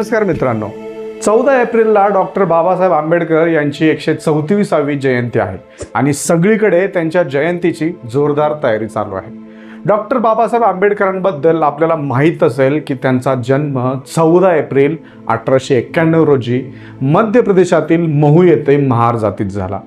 नमस्कार मित्रांनो. चौदा एप्रिलला डॉक्टर बाबासाहेब आंबेडकर यांची एकशे चौतीसावी जयंती आहे आणि सगळीकडे त्यांच्या जयंतीची जोरदार तयारी चालू आहे. डॉक्टर बाबासाहेब आंबेडकरांबद्दल आपल्याला माहीत असेल की त्यांचा जन्म चौदा एप्रिल अठराशे एक्क्याण्णव रोजी मध्य प्रदेशातील महू येथे महार जातीत झाला.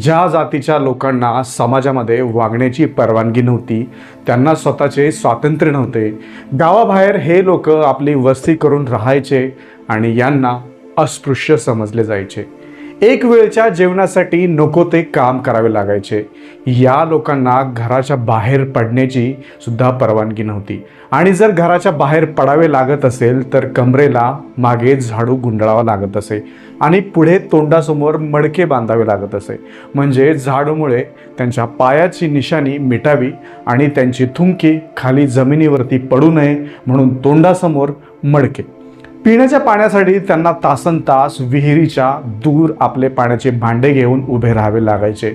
ज्या जातीच्या लोकांना समाजामध्ये वागण्याची परवानगी नव्हती त्यांना स्वतःचे स्वातंत्र्य नव्हते. गावाबाहेर हे लोक आपली वस्ती करून राहायचे आणि यांना अस्पृश्य समजले जायचे. एक वेळच्या जेवणासाठी नको ते काम करावे लागायचे. या लोकांना घराच्या बाहेर पडण्याची सुद्धा परवानगी नव्हती. आणि जर घराच्या बाहेर पडावे लागत असेल तर कमरेला मागे झाडू गुंडाळावा लागत असे. आणि पुढे तोंडासमोर मडके बांधावे लागत असे. म्हणजे झाडूमुळे त्यांच्या पायाची निशाणी मिटावी आणि त्यांची थुंकी खाली जमिनीवरती पडू नये म्हणून तोंडासमोर मडके. पिण्याच्या पाण्यासाठी त्यांना तासन तास विहिरीच्या दूर आपले पाण्याचे भांडे घेऊन उभे राहावे लागायचे.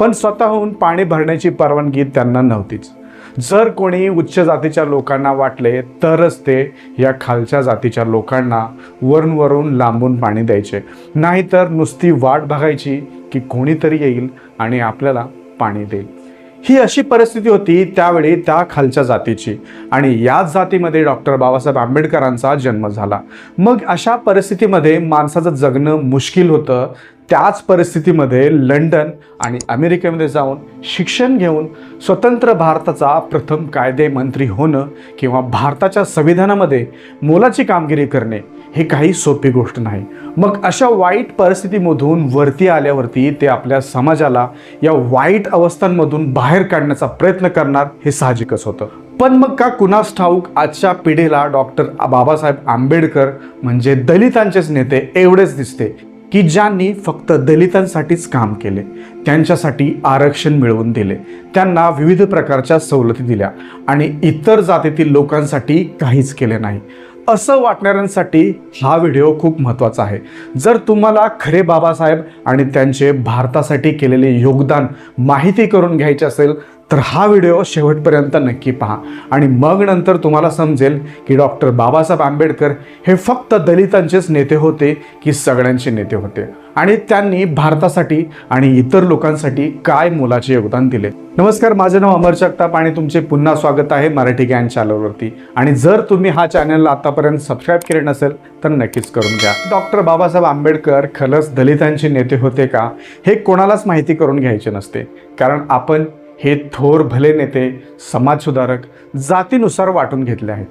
पण स्वतःहून पाणी भरण्याची परवानगी त्यांना नव्हतीच. जर कोणी उच्च जातीच्या लोकांना वाटले तरच ते या खालच्या जातीच्या लोकांना वरून वरून लांबून पाणी द्यायचे. नाहीतर नुसती वाट बघायची की कोणीतरी येईल आणि आपल्याला पाणी देईल. ही अशी परिस्थिती होती त्यावेळी त्या खालच्या जातीची. आणि याच जातीमध्ये डॉक्टर बाबासाहेब आंबेडकरांचा जन्म झाला. मग अशा परिस्थितीमध्ये माणसाचं जगणं मुश्किल होतं. त्याच परिस्थितीमध्ये लंडन आणि अमेरिकेमध्ये जाऊन शिक्षण घेऊन स्वतंत्र भारताचा प्रथम कायदेमंत्री होणं किंवा भारताच्या संविधानामध्ये मोलाची कामगिरी करणे हे काही सोपी गोष्ट नाही. मग अशा वाईट परिस्थितीमधून वरती आल्यावरती ते आपल्या समाजाला या वाईट अवस्थांमधून बाहेर काढण्याचा प्रयत्न करणार हे साहजिकच होतं. पण मग का कुणास ठाऊक आजच्या पिढीला डॉक्टर बाबासाहेब आंबेडकर म्हणजे दलितांचेच नेते एवढेच दिसते की ज्यांनी फक्त दलितांसाठीच काम केले त्यांच्यासाठी आरक्षण मिळवून दिले त्यांना विविध प्रकारच्या सवलती दिल्या आणि इतर जातीतील लोकांसाठी काहीच केले नाही. असं वाटणाऱ्यांसाठी हा व्हिडिओ खूप महत्त्वाचा आहे. जर तुम्हाला खरे बाबासाहेब आणि त्यांचे भारतासाठी केलेले योगदान माहिती करून घ्यायचे असेल तर हा व्हिडिओ शेवटपर्यंत नक्की पहा. आणि मग नंतर तुम्हाला समजेल की डॉक्टर बाबासाहेब आंबेडकर हे फक्त दलितांचेच नेते होते की सगळ्यांचे नेते होते. आणि त्यांनी भारतासाठी आणि इतर लोकांसाठी काय मोलाचे योगदान दिले? नमस्कार माझे नाव अमर जगताप आणि तुमचे पुन्हा स्वागत आहे मराठी गॅन चॅनलवरती. आणि जर तुम्ही हा चॅनलला आतापर्यंत सबस्क्राईब केले नसेल तर नक्कीच करून घ्या. डॉक्टर बाबासाहेब आंबेडकर खरंच दलितांचे नेते होते का? हे कोणालाच माहिती करून घ्यायचे नसते. कारण आपण हे थोर भले नेते समाजसुधारक जातीनुसार वाटून घेतले आहेत.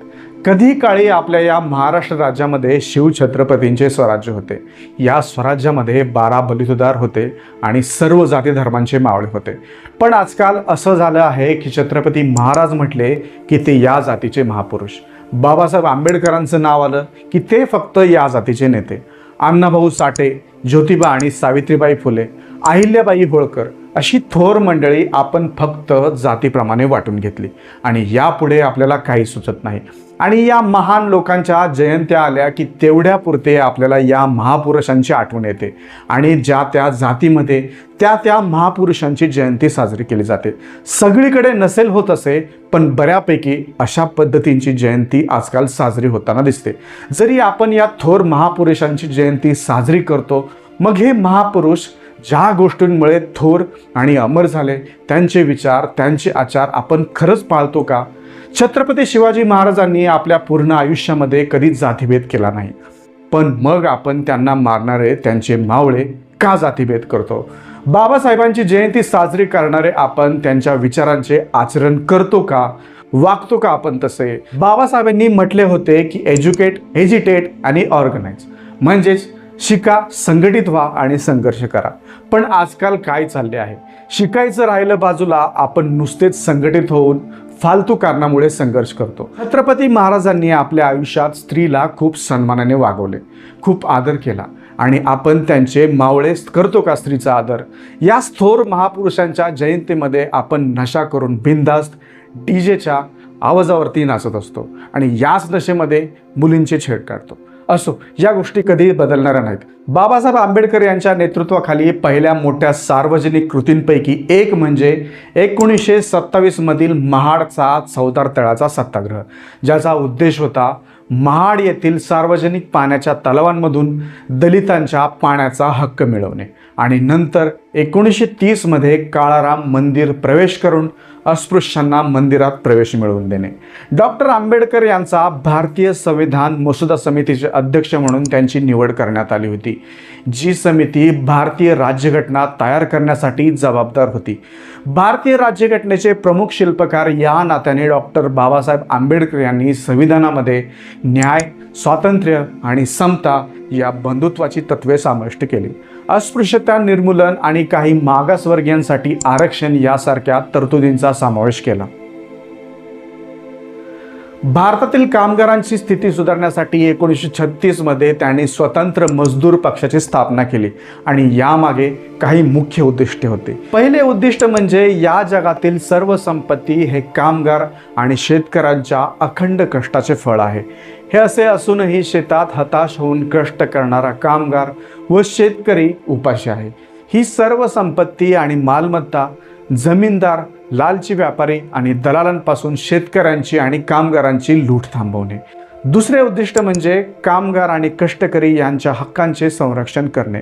कधी काळी आपल्या या महाराष्ट्र राज्यामध्ये शिवछत्रपतींचे स्वराज्य होते. या स्वराज्यामध्ये बारा बलिसुदार होते आणि सर्व जाती धर्मांचे मावळे होते. पण आजकाल असं झालं आहे की छत्रपती महाराज म्हटले की ते या जातीचे महापुरुष. बाबासाहेब आंबेडकरांचं नाव आलं की ते फक्त या जातीचे नेते. अण्णाभाऊ साठे ज्योतिबा आणि सावित्रीबाई फुले अहिल्याबाई होळकर अशी थोर मंडळी आपण फक्त जातीप्रमाणे वाटून घेतली. आणि यापुढे आपल्याला काही सुचत नाही. आणि या महान लोकांच्या जयंत्या आल्या की तेवढ्यापुरते आपल्याला या महापुरुषांची आठवण येते. आणि ज्या त्या जातीमध्ये त्या त्या महापुरुषांची जयंती साजरी केली जाते. सगळीकडे नसेल होत असे पण बऱ्यापैकी अशा पद्धतींची जयंती आजकाल साजरी होताना दिसते. जरी आपण या थोर महापुरुषांची जयंती साजरी करतो मग हे महापुरुष ज्या गोष्टींमुळे थोर आणि अमर झाले त्यांचे विचार त्यांचे आचार आपण खरंच पाळतो का? छत्रपती शिवाजी महाराजांनी आपल्या पूर्ण आयुष्यामध्ये कधीच जातीभेद केला नाही. पण मग आपण त्यांना मारणारे त्यांचे मावळे का जातीभेद करतो? बाबासाहेबांची जयंती साजरी करणारे आपण त्यांच्या विचारांचे आचरण करतो का? वागतो का आपण तसे? बाबासाहेबांनी म्हटले होते की एज्युकेट एजिटेट आणि ऑर्गनाईज म्हणजेच शिका संघटित व्हा आणि संघर्ष करा. पण आजकाल काय चालले आहे? शिकायचं राहिलं बाजूला आपण नुसतेच संघटित होऊन फालतू कारणामुळे संघर्ष करतो. छत्रपती महाराजांनी आपल्या आयुष्यात स्त्रीला खूप सन्मानाने वागवले खूप आदर केला आणि आपण त्यांचे मावळे करतो का स्त्रीचा आदर? या थोर महापुरुषांच्या जयंतीमध्ये आपण नशा करून बिंदास्त डीजेच्या आवाजावरती नाचत असतो आणि याच नशेमध्ये मुलींचे छेड काढतो. असो या गोष्टी कधीही बदलणाऱ्या नाहीत. बाबासाहेब आंबेडकर यांच्या नेतृत्वाखाली पहिल्या मोठ्या सार्वजनिक कृतींपैकी एक म्हणजे एकोणीसशे सत्तावीसमधील महाडचा चौदार तळाचा सत्याग्रह ज्याचा उद्देश होता महाड येथील सार्वजनिक पाण्याच्या तलावांमधून दलितांच्या पाण्याचा हक्क मिळवणे. आणि नंतर एकोणीसशे तीसमध्ये काळाराम मंदिर प्रवेश करून अस्पृश्यांना मंदिरात प्रवेश मिळवून देणे. डॉक्टर आंबेडकर यांचा भारतीय संविधान मसुदा समितीचे अध्यक्ष म्हणून त्यांची निवड करण्यात आली होती. जी समिती भारतीय राज्यघटना तयार करण्यासाठी जबाबदार होती. भारतीय राज्यघटनेचे प्रमुख शिल्पकार या नात्याने डॉक्टर बाबासाहेब आंबेडकर यांनी संविधानामध्ये न्याय स्वातंत्र्य आणि समता या बंधुत्वाची तत्वे समाविष्ट केली. अस्पृश्यता निर्मूलन आणि काही मागासवर्गीयांसाठी आरक्षण यासारख्या तरतुदींचा समावेश केला. भारतातील कामगारांची स्थिती सुधारण्यासाठी एकोणीसशे छत्तीसमध्ये त्यांनी स्वतंत्र मजदूर पक्षाची स्थापना केली आणि यामागे काही मुख्य उद्दिष्टे होते. पहिले उद्दिष्ट म्हणजे या जगातील सर्व संपत्ती हे कामगार आणि शेतकऱ्यांच्या अखंड कष्टाचे फळ आहे. हे असे असूनही शेतात हताश होऊन कष्ट करणारा कामगार व शेतकरी उपाशी आहे. ही सर्व संपत्ती आणि मालमत्ता जमीनदार लालची व्यापारी आणि दलालांपासून शेतकऱ्यांची आणि कामगारांची लूट थांबवणे. दुसरे उद्दिष्ट म्हणजे कामगार आणि कष्टकरी यांच्या हक्कांचे संरक्षण करणे.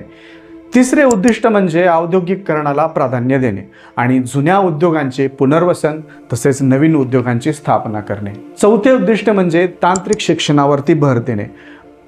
तिसरे उद्दिष्ट म्हणजे औद्योगिकरणाला प्राधान्य देणे आणि जुन्या उद्योगांचे पुनर्वसन तसेच नवीन उद्योगांची स्थापना करणे. चौथे उद्दिष्ट म्हणजे तांत्रिक शिक्षणावरती भर देणे.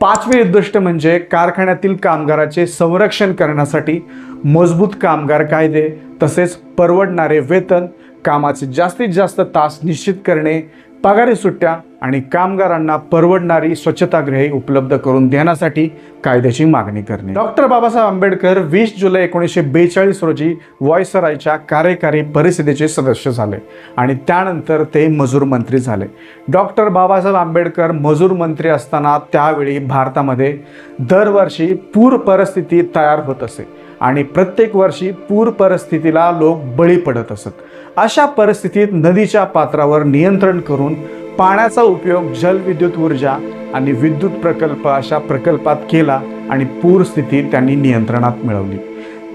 पाचवे उद्दिष्ट म्हणजे कारखान्यातील कामगाराचे संरक्षण करण्यासाठी मजबूत कामगार कायदे तसेच परवडणारे वेतन कामाचे जास्तीत जास्त तास निश्चित करणे पगारी सुट्ट्या आणि कामगारांना परवडणारी स्वच्छतागृहे उपलब्ध करून देण्यासाठी कायद्याची मागणी करणे. डॉक्टर बाबासाहेब आंबेडकर वीस जुलै एकोणीसशे बेचाळीस रोजी व्हॉइसरायच्या कार्यकारी परिषदेचे सदस्य झाले आणि त्यानंतर ते मजूर मंत्री झाले. डॉक्टर बाबासाहेब आंबेडकर मजूर मंत्री असताना त्यावेळी भारतामध्ये दरवर्षी पूर परिस्थिती तयार होत असे आणि प्रत्येक वर्षी पूर परिस्थितीला लोक बळी पडत असत. अशा परिस्थितीत नदीच्या पात्रावर नियंत्रण करून पाण्याचा उपयोग जलविद्युत ऊर्जा आणि विद्युत प्रकल्प अशा प्रकल्पात केला आणि पूरस्थिती त्यांनी नियंत्रणात मिळवली.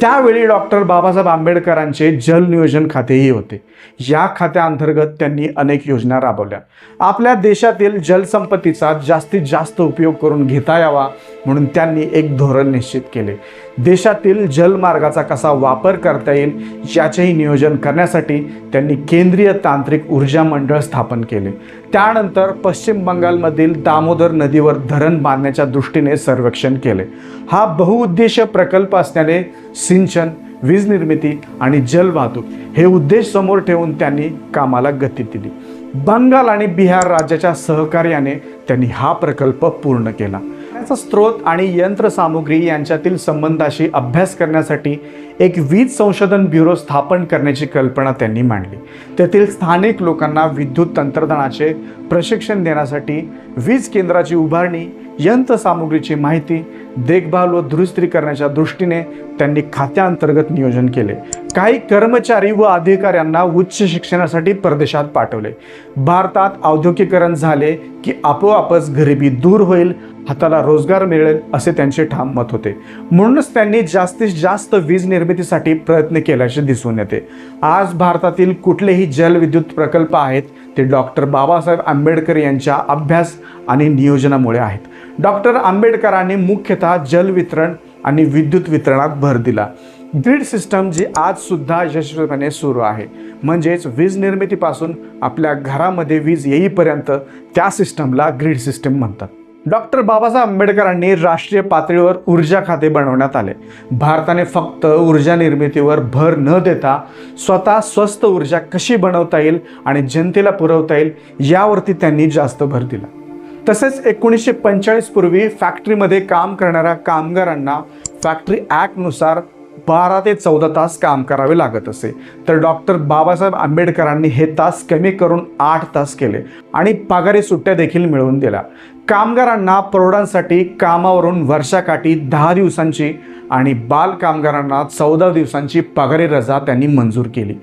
त्यावेळी डॉक्टर बाबासाहेब आंबेडकरांचे जल नियोजन खातेही होते. या खात्याअंतर्गत त्यांनी अनेक योजना राबवल्या. आपल्या देशातील जलसंपत्तीचा जास्तीत जास्त उपयोग करून घेता यावा म्हणून त्यांनी एक धोरण निश्चित केले. देशातील जलमार्गाचा कसा वापर करता येईल याचेही नियोजन करण्यासाठी त्यांनी केंद्रीय तांत्रिक ऊर्जा मंडळ स्थापन केले. त्यानंतर पश्चिम बंगालमधील दामोदर नदीवर धरण बांधण्याच्या दृष्टीने सर्वेक्षण केले. हा बहुउद्देशीय प्रकल्प असल्याने सिंचन वीज निर्मिती आणि जलवाहतूक हे उद्देश समोर ठेवून त्यांनी कामाला गती दिली. बंगाल आणि बिहार राज्याच्या सहकार्याने त्यांनी हा प्रकल्प पूर्ण केला. पाण्याचा स्रोत आणि यंत्रसामुग्री यांच्यातील संबंधाशी अभ्यास करण्यासाठी एक वीज संशोधन ब्युरो स्थापन करण्याची कल्पना त्यांनी मांडली. तेथील स्थानिक लोकांना विद्युत तंत्रज्ञानाचे प्रशिक्षण देण्यासाठी वीज केंद्राची उभारणी यंत्रसामुग्रीची माहिती देखभाल व दुरुस्ती करण्याच्या दृष्टीने त्यांनी खात्याअंतर्गत नियोजन केले. काही कर्मचारी व अधिकाऱ्यांना उच्च शिक्षणासाठी परदेशात पाठवले. भारतात औद्योगिकरण झाले की आपोआपच गरिबी दूर होईल हाताला रोजगार मिळेल असे त्यांचे ठाम मत होते. म्हणूनच त्यांनी जास्तीत जास्त वीज निर्मितीसाठी प्रयत्न केल्याचे दिसून येते. आज भारतातील कुठलेही जलविद्युत प्रकल्प आहेत ते डॉक्टर बाबासाहेब आंबेडकर यांच्या अभ्यास आणि नियोजनामुळे आहेत. डॉक्टर आंबेडकरांनी मुख्यतः जलवितरण आणि विद्युत वितरणात भर दिला. ग्रीड सिस्टम जी आजसुद्धा यशस्वीपणे सुरू आहे. म्हणजेच वीज निर्मितीपासून आपल्या घरामध्ये वीज येईपर्यंत त्या सिस्टमला ग्रीड सिस्टम म्हणतात. डॉक्टर बाबासाहेब आंबेडकरांनी राष्ट्रीय पातळीवर ऊर्जा खाते बनवण्यात आले. भारताने फक्त ऊर्जा निर्मितीवर भर न देता स्वतः स्वस्त ऊर्जा कशी बनवता येईल आणि जनतेला पुरवता येईल यावरती त्यांनी जास्त भर दिला. तसेच एकोणीसशे पंचेचाळीस पूर्वी फॅक्टरीमध्ये काम करणाऱ्या कामगारांना फॅक्टरी ॲक्टनुसार बारा ते चौदा तास काम करावे लागत असे. तर डॉक्टर बाबासाहेब आंबेडकरांनी हे तास कमी करून आठ तास केले आणि पगारी सुट्ट्या देखील मिळवून दिल्या. कामगारांना प्रौढांसाठी कामावरून वर्षाकाठी दहा दिवसांची आणि बाल कामगारांना चौदा दिवसांची पगारी रजा त्यांनी मंजूर केली.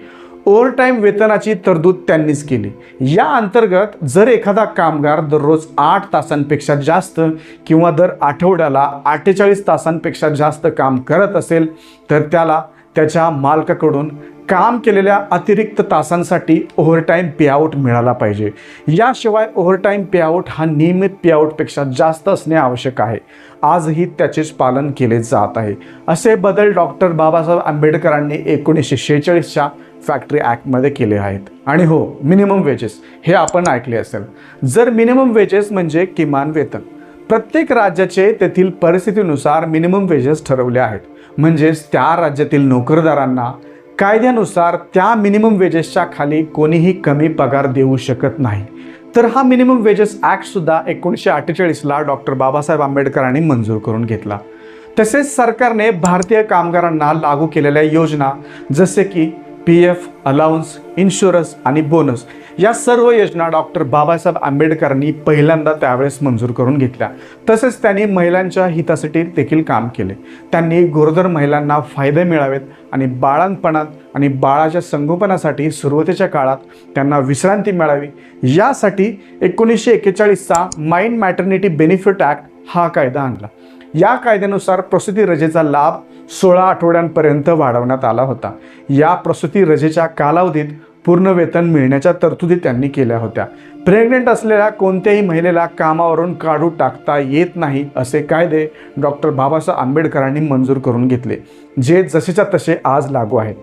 ओव्हरटाईम वेतनाची तरतूद त्यांनीच केली. या अंतर्गत जर एखादा कामगार दररोज आठ तासांपेक्षा जास्त किंवा दर आठवड्याला अठ्ठेचाळीस तासांपेक्षा जास्त काम करत असेल तर त्याला त्याच्या मालकाकडून काम केलेल्या अतिरिक्त तासांसाठी ओव्हरटाईम पेआउट मिळाला पाहिजे. याशिवाय ओव्हरटाईम पेआउट हा नियमित पेआउटपेक्षा जास्त असणे आवश्यक आहे. आजही त्याचेच पालन केले जात आहे. असे बदल डॉक्टर बाबासाहेब आंबेडकरांनी एकोणीसशे शेहेचाळीसच्या फॅक्टरी ॲक्टमध्ये केले आहेत. आणि हो मिनिमम वेजेस हे आपण ऐकले असेल. जर मिनिमम वेजेस म्हणजे किमान वेतन. प्रत्येक राज्याचे तेथील परिस्थितीनुसार मिनिमम वेजेस ठरवले आहेत. म्हणजेच त्या राज्यातील नोकरदारांना कायद्यानुसार त्या मिनिमम वेजेसच्या खाली कोणीही कमी पगार देऊ शकत नाही. तर हा मिनिमम वेजेस ॲक्टसुद्धा एकोणीसशे अठ्ठेचाळीसला डॉक्टर बाबासाहेब आंबेडकरांनी मंजूर करून घेतला. तसेच सरकारने भारतीय कामगारांना लागू केलेल्या योजना जसे की पी एफ अलाउन्स इन्शुरन्स आणि बोनस या सर्व योजना डॉक्टर बाबासाहेब आंबेडकरांनी पहिल्यांदा त्यावेळेस मंजूर करून घेतल्या. तसेच त्यांनी महिलांच्या हितासाठी देखील काम केले. त्यांनी गरोदर महिलांना फायदे मिळावेत आणि बाळांपणात आणि बाळाच्या संगोपनासाठी सुरुवातीच्या काळात त्यांना विश्रांती मिळावी. यासाठी एकोणीसशे एक्केचाळीसचा माइंड मॅटर्निटी बेनिफिट ॲक्ट हा कायदा आणला. या कायद्यानुसार प्रसूती रजेचा लाभ सोळा आठवड्यांपर्यंत वाढवण्यात आला होता. या प्रसूती रजेच्या कालावधीत पूर्ण वेतन मिळण्याच्या तरतुदी त्यांनी केल्या होत्या. प्रेग्नेंट असलेल्या कोणत्याही महिलेला कामावरून काढू टाकता येत नाही असे कायदे डॉक्टर बाबासाहेब आंबेडकरांनी मंजूर करून घेतले जे जसेच्या तसे आज लागू आहेत.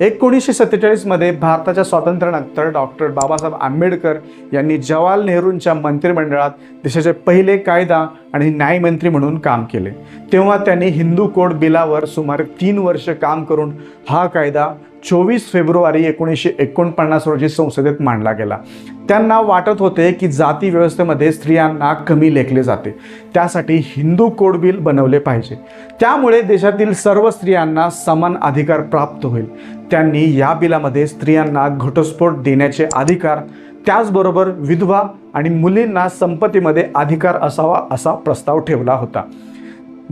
एकोणीसशे सत्तेचाळीसमध्ये भारताच्या स्वातंत्र्यानंतर डॉक्टर बाबासाहेब आंबेडकर यांनी जवाहरलाल नेहरूंच्या मंत्रिमंडळात देशाचे पहिले कायदा आणि न्यायमंत्री म्हणून काम केले. तेव्हा त्यांनी हिंदू कोड बिलावर सुमारे तीन वर्ष काम करून हा कायदा चोवीस फेब्रुवारी एकोणीसशे एकोणपन्नास रोजी संसदेत मांडला गेला त्यांना वाटत होते की जाती व्यवस्थेमध्ये स्त्रियांना कमी लेखले जाते. त्यासाठी हिंदू कोड बिल बनवले पाहिजे. त्यामुळे देशातील सर्व स्त्रियांना समान अधिकार प्राप्त होईल. त्यांनी या बिलामध्ये स्त्रियांना घटस्फोट देण्याचे अधिकार त्याचबरोबर विधवा आणि मुलींना संपत्तीमध्ये अधिकार असावा असा प्रस्ताव ठेवला होता.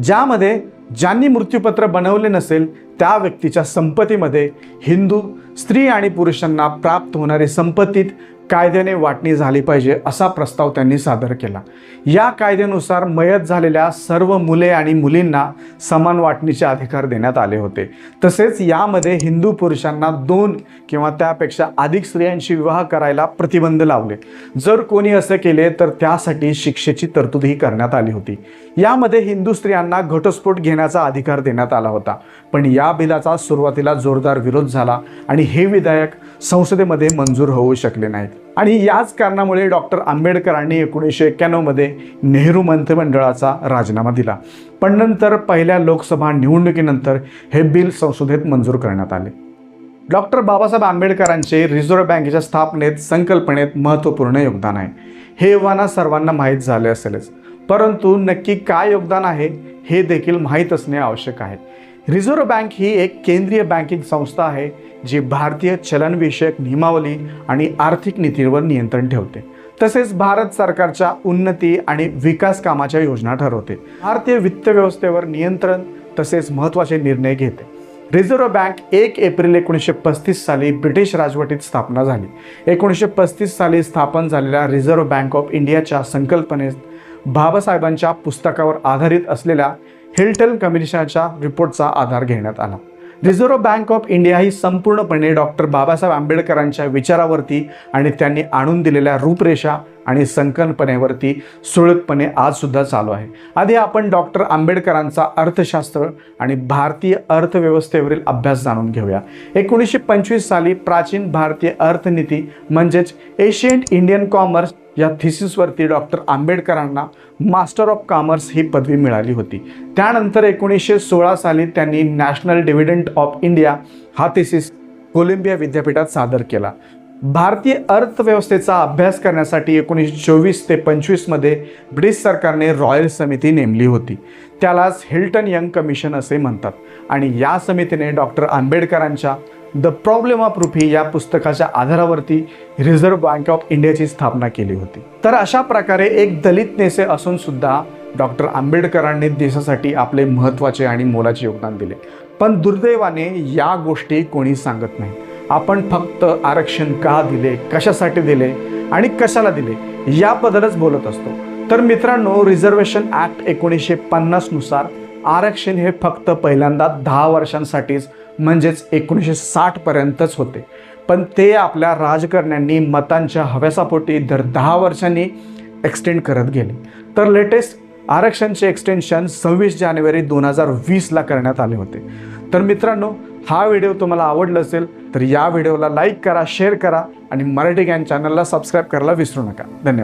ज्यामध्ये ज्यांनी मृत्यूपत्र बनवले नसेल त्या व्यक्तीच्या संपत्तीमध्ये हिंदू स्त्री आणि पुरुषांना प्राप्त होणारी संपत्तीत कायद्याने वाटणी झाली पाहिजे असा प्रस्ताव त्यांनी सादर केला. या कायद्यानुसार मयत झालेल्या सर्व मुले आणि मुलींना समान वाटणीचे अधिकार देण्यात आले होते. तसेच यामध्ये हिंदू पुरुषांना दोन किंवा त्यापेक्षा अधिक स्त्रियांशी विवाह करायला प्रतिबंध लावले. जर कोणी असे केले तर त्यासाठी शिक्षेची तरतूदही करण्यात आली होती. यामध्ये हिंदू स्त्रियांना घटस्फोट घेण्याचा अधिकार देण्यात आला होता. पण या बिलाचा सुरुवातीला जोरदार विरोध झाला आणि हे विधेयक संसदेमध्ये मंजूर होऊ शकले नाहीत. आणि याच कारणामुळे डॉक्टर आंबेडकरांनी एकोणीसशे एक्क्याण्णवमध्ये नेहरू मंत्रिमंडळाचा राजीनामा दिला. पण नंतर पहिल्या लोकसभा निवडणुकीनंतर हे बिल संसदेत मंजूर करण्यात आले. डॉक्टर बाबासाहेब आंबेडकरांचे रिझर्व्ह बँकेच्या स्थापनेत संकल्पनेत महत्त्वपूर्ण योगदान आहे. हे एव्हाना सर्वांना माहीत झाले असेलच. परंतु नक्की काय योगदान आहे हे देखील माहीत असणे आवश्यक आहे. रिझर्व्ह बँक ही एक केंद्रीय बँकिंग संस्था आहे जी भारतीय चलनविषयक नियमावली आणि आर्थिक नीतीवर नियंत्रण ठेवते. तसेच भारत सरकारच्या उन्नती आणि विकास कामाच्या योजना ठरवते. भारतीय वित्त व्यवस्थेवर नियंत्रण तसेच महत्त्वाचे निर्णय घेते. रिझर्व्ह बँक एक एप्रिल एकोणीसशे पस्तीस साली ब्रिटिश राजवटीत स्थापना झाली. एकोणीसशे पस्तीस साली स्थापन झालेल्या रिझर्व्ह बँक ऑफ इंडियाच्या संकल्पनेत बाबासाहेबांच्या पुस्तकावर आधारित असलेल्या हिल्टन कमिशनच्या रिपोर्टचा आधार घेण्यात आला. रिझर्व्ह बँक ऑफ इंडिया ही संपूर्णपणे डॉक्टर बाबासाहेब आंबेडकरांच्या विचारावरती आणि त्यांनी आणून दिलेल्या रूपरेषा आणि संकल्पनेवरती सुळकपणे आजसुद्धा चालू आहे. आधी आपण डॉक्टर आंबेडकरांचा अर्थशास्त्र आणि भारतीय अर्थव्यवस्थेवरील अभ्यास जाणून घेऊया. एकोणीसशे पंचवीस साली प्राचीन भारतीय अर्थनीती म्हणजेच एशियंट इंडियन कॉमर्स या थिसिसवरती डॉक्टर आंबेडकरांना मास्टर ऑफ कॉमर्स ही पदवी मिळाली होती. त्यानंतर एकोणीसशे सोळा साली त्यांनी नॅशनल डिव्हिडंट ऑफ इंडिया हा थिसिस कोलंबिया विद्यापीठात सादर केला. भारतीय अर्थव्यवस्थेचा अभ्यास करण्यासाठी एकोणीसशे चोवीस ते पंचवीसमध्ये ब्रिटिश सरकारने रॉयल समिती नेमली होती. त्यालाच हिल्टन यंग कमिशन असे म्हणतात. आणि या समितीने डॉक्टर आंबेडकरांच्या द प्रॉब्लेम ऑफ रुपी या पुस्तकाच्या आधारावरती रिझर्व्ह बँक ऑफ इंडियाची स्थापना केली होती. तर अशा प्रकारे एक दलित नेसे असून सुद्धा डॉक्टर आंबेडकरांनी देशासाठी आपले महत्त्वाचे आणि मोलाचे योगदान दिले. पण दुर्दैवाने या गोष्टी कोणी सांगत नाही. आपण फक्त आरक्षण का दिले कशासाठी दिले आणि कशाला दिले याबद्दलच बोलत असतो. तर मित्रांनो रिझर्वेशन ॲक्ट एकोणीसशे पन्नासनुसार आरक्षण हे फक्त पहिल्यांदा दहा वर्षांसाठीच म्हणजेच एकोणीसशे साठपर्यंतच होते. पण ते आपल्या राजकारण्यांनी मतांच्या हव्यासापोटी दर दहा वर्षांनी एक्सटेंड करत गेले. तर लेटेस्ट आरक्षणचे एक्सटेन्शन सव्वीस जानेवारी दोन हजार वीसला करण्यात आले होते. तर मित्रांनो हा व्हिडिओ तुम्हाला आवडला असेल तर या व्हिडिओला लाईक करा शेअर करा आणि मराठी गॅन चॅनलला सबस्क्राईब करायला विसरू नका. धन्यवाद.